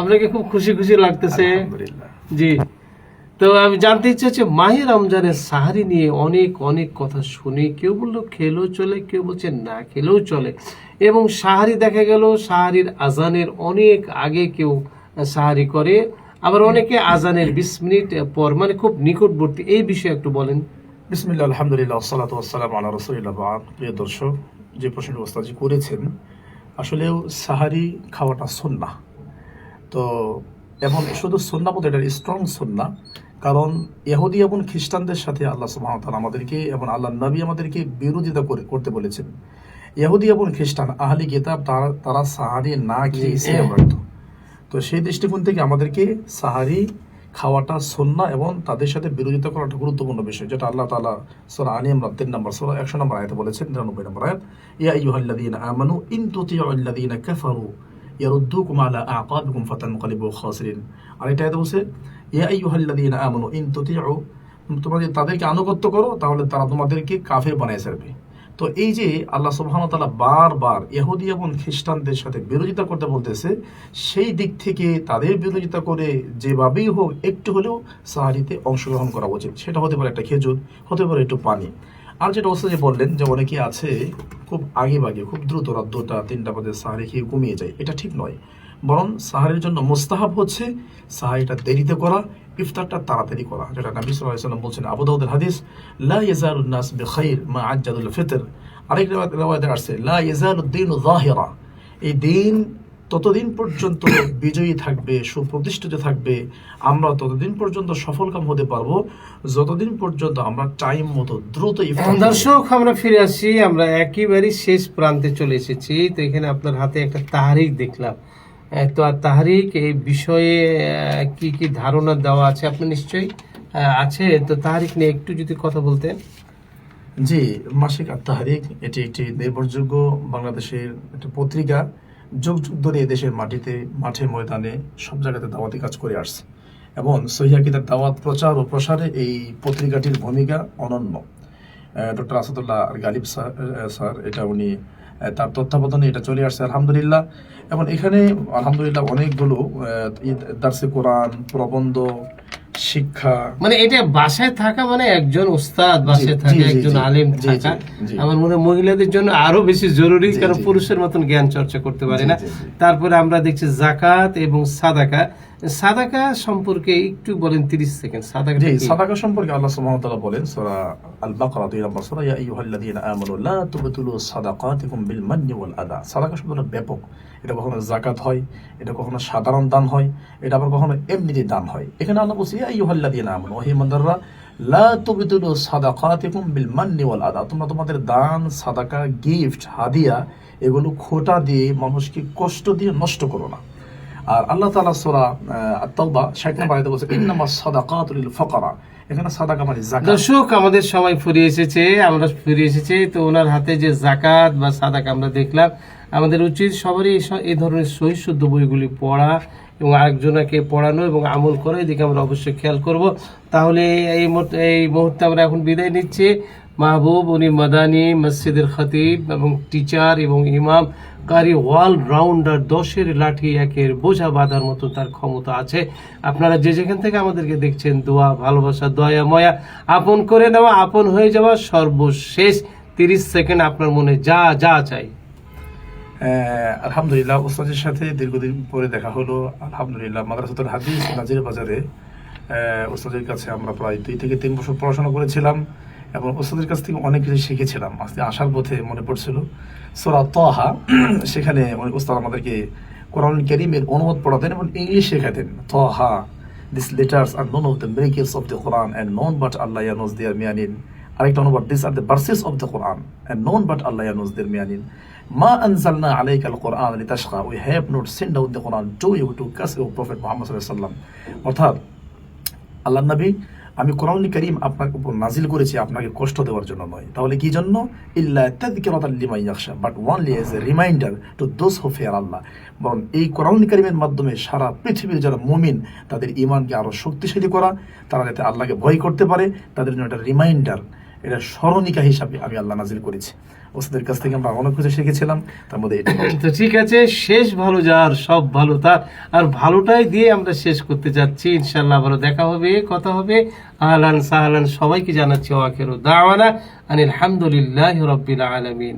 আপনাকে খুব খুশি খুশি লাগতেছে। জি। তো আমি জানতে ইচ্ছে হচ্ছে মাহে রমজানের সাহারি নিয়ে অনেক অনেক কথা শুনি কেউ বলল খেলেও চলে কেউ বলছে না খেলেও চলে। এবং সাহারি দেখা গেল সাহারির আজানের অনেক আগে কেউ সাহারি করে। আবার অনেকে আজানের বিশ মিনিট পর মানে খুব নিকটবর্তী এই বিষয়ে একটু বলেন। বিসমিল্লাহ আলহামদুলিল্লাহ সালাত আসসালাম আল্লাহ রসুলিল্লাহ। বাদ প্রিয় দর্শক যে প্রশ্ন ওস্তাজি করেছেন আসলেও সাহারি খাওয়াটা সন্না তো এবং শুধু সন্না বলতে এটা স্ট্রং সন্না কারণ ইহুদি এবং খ্রিস্টানদের সাথে আল্লাহ সুবহানাহু আমাদেরকে এবং আল্লাহ নবী আমাদেরকে বিরোধিতা করে করতে বলেছেন। ইহুদি এবং খ্রিস্টান আহলি কিতাব তারা তারা সাহারি না খেয়ে ইসলাম রাখত তো সেই দৃষ্টিকোণ থেকে আমাদেরকে সাহারি খাওয়াটা সন্না এবং তাদের সাথে বিরোধিতা করাটা গুরুত্বপূর্ণ বিষয় যেটা আল্লাহ তালা সোরা আনিয়াম তিন নম্বর সোরা একশো নম্বর আয়তে বলেছেন নিরানব্বই নম্বর আয়াত ইয়া ইয়ুহাল্লাযীনা আমানু ইন তুতিউল্লাযীনা কাফারু ইয়ারুদ্দুকুম আলা আকাবিকুম ফাতানকালিবু খাসিরিন আর এটা বলছে, ইয়া ইয়ুহাল্লাযীনা আমানু, ইন তুতিউ, তোমরা তাদেরকে আনুগত্য করো, তাহলে তারা তোমাদেরকে কাফের বানিয়ে ছাড়বে তো এই যে আল্লাহ সুবহান তালা বারবার ইহুদি এবং খ্রিস্টানদের সাথে বিরোধিতা করতে বলতেছে, সেই দিক থেকে তাদের বিরোধিতা করে যেভাবেই হোক, একটু হলেও সাহারিতে অংশগ্রহণ করা উচিত। সেটা হতে পারে একটা খেজুর, হতে পারে একটু পানি। আর যেটা ওস্তাদ বললেন যে অনেকে আছে খুব আগে বাগে খুব দ্রুত রাত দুটা তিনটা বাজে সাহারি খেয়ে ঘুমিয়ে যায়। এটা ঠিক নয়। বরং সাহারির জন্য মোস্তাহাব হচ্ছে সাহারিটা দেরিতে করা, ইফতারটা তাড়াতাড়ি করা, যেটা নবী আলাইহি বলছেন আবু হাদিস, লা ইয়াজালুন নাস বিখাইর মা আজ্জাদুল ফিতর। আরেক রিওয়ায়াতে আসছে, লা ইয়াজালুদ দীনু যাহিরা। এই দিন ততদিন পর্যন্ত বিজয়ী থাকবে সুপ্রতিষ্ঠিত থাকবে আমরা ততদিন পর্যন্ত সফলকাম হতে পারব যতদিন পর্যন্ত আমরা টাইম মতো দ্রুত দর্শক আমরা ফিরে আসি আমরা একেবারেই শেষ প্রান্তে চলে এসেছি তো এখানে আপনার হাতে একটা তাহারিক দেখলাম। তো আর তাহারিক এই বিষয়ে কি কি ধারণা দেওয়া আছে? আপনি নিশ্চয়ই আছে তো তাহারিক নিয়ে একটু যদি কথা বলতেন। জি মাসিক আত্মাহারিক এটি একটি নির্ভরযোগ্য বাংলাদেশের একটা পত্রিকা। যুগ যুগ ধরে দেশের মাটিতে, মাঠে, ময়দানে সব জায়গাতে দাওয়াতি কাজ করে আসছে। এবং সহিয়াকিদের দাওয়াত প্রচার ও প্রসারে এই পত্রিকাটির ভূমিকা অনন্য। ডক্টর আসাদুল্লাহ গালিব স্যার এটা উনি তার তত্ত্বাবধানে এটা চলে আসছে, আলহামদুলিল্লাহ। এবং এখানে আলহামদুলিল্লাহ অনেকগুলো দার্সে কোরআন, প্রবন্ধ শিক্ষা। মানে এটা বাসায় থাকা মানে একজন ওস্তাদ বাসায় থাকা একজন আলেম থাকা। আমার মনে হয় মহিলাদের জন্য আরও বেশি জরুরি কারণ পুরুষের মতন জ্ঞান চর্চা করতে পারে না। তারপরে আমরা দেখছি জাকাত এবং সাদাকা। সাদাকা সম্পর্কে একটু বলেন তিরিশ সেকেন্ড। সাদাকা জি সাদাকা সম্পর্কে আল্লাহ সুবহানাহু ওয়া তাআলা বলেন সূরা আল বাকারা 2 নম্বর সূরা ইয়া আইয়ুহাল্লাযীনা আমানু লা তুবতিলু সাদাকাতিকুম বিল মান্নি ওয়াল আদা। সাদাকা শব্দটা ব্যাপক। এটা কখনো যাকাত হয় এটা কখনো সাধারণ দান হয় এটা আবার কখনো এমনিতে দান হয়। এখানে আল্লাহ বলছে ইয়া লা তোমাদের দান, সাদাকা, গিফট, হাদিয়া, এগুলো খোটা দিয়ে মানুষকে কষ্ট দিয়ে নষ্ট করো না। আর আল্লাহ তাআলা সোরা আত-তাওবা 60 নম্বর আয়াতে বলছে ইন্নামাস সাদাকাতু লিল ফাকারা এখানে সাদাকা মানে যাকাত। দর্শক, আমাদের সবাই ফিরে এসেছে, আমরা ফিরে এসেছি, তো ওনার হাতে যে জাকাত বা সাদাক আমরা দেখলাম, আমাদের উচিত সবারই এই ধরনের সহি শুদ্ধ বইগুলি পড়া এবং আরেকজনকে পড়ানো এবং আমল করা। এদিকে আমরা অবশ্যই খেয়াল করব। তাহলে এই এই মুহূর্তে আমরা এখন বিদায় নিচ্ছি। মাহবুব উনি মাদানী, মসজিদের খতিব এবং টিচার এবং ইমাম কারি ওয়াল রাউন্ডার দশের লাঠি একের বোঝা বাঁধার মতো তার ক্ষমতা আছে। আপনারা যে যেখান থেকে আমাদেরকে দেখছেন, দোয়া, ভালোবাসা, দয়া, ময়া আপন করে নেওয়া, আপন হয়ে যাওয়া সর্বশেষ তিরিশ সেকেন্ড আপনার মনে যা যা চাই। আলহামদুলিল্লাহ, ওস্তাদের সাথে দীর্ঘদিন পরে দেখা হলো। আলহামদুলিল্লাহ, মাদ্রাসাতুল হাদিস, নাজির বাজারে ওস্তাদের কাছে আমরা প্রায় দুই থেকে তিন বছর পড়াশোনা করেছিলাম। এবং ওস্তাদের কাছ থেকে অনেক কিছু শিখেছিলাম। আজকে আসার পথে মনে পড়ছিল। সোরা তহা, সেখানে ওস্তাদ আমাদেরকে কোরআন করিমের অনুবাদ পড়াতেন এবং ইংলিশ শেখাতেন। Taha this letters are none of the miracles of the Quran and none but Allah knows their meaning. আরেকটা অনুবাদ this are the verses of the Quran and none but Allah knows their meaning. মা আনজালনা আলাইকা আল কোরআন লিতাশকা we have not send out the Quran to you to cause you prophet Muhammad ওয়াসাল্লাম। অর্থাৎ আল্লাহ নবী আমি কোরআন করিম আপনার উপর নাজিল করেছি আপনাকে কষ্ট দেওয়ার জন্য নয়। তাহলে কি জন্য? ইল্লা ইয়াখশা but only as a reminder to those who fear Allah বরং এই কোরআন করিমের মাধ্যমে সারা পৃথিবীর যারা মুমিন, তাদের ইমানকে আরও শক্তিশালী করা, তারা যাতে আল্লাহকে ভয় করতে পারে, তাদের জন্য একটা রিমাইন্ডার এটা স্মরণিকা হিসাবে আমি আল্লাহ নাজিল করেছি। ওস্তাদের কাছ থেকে আমরা অনেক কিছু শিখেছিলাম, তার মধ্যে তো ঠিক আছে, শেষ ভালো যার, সব ভালো তার। আর ভালোটাই দিয়ে আমরা শেষ করতে যাচ্ছি ইনশাল্লাহ ভালো দেখা হবে, কথা হবে। আহলান সাহলান সবাইকে জানাচ্ছি ওয়াকেরও দাওয়ানা, আনিল হামদুলিল্লাহ রব্বিল আলামিন।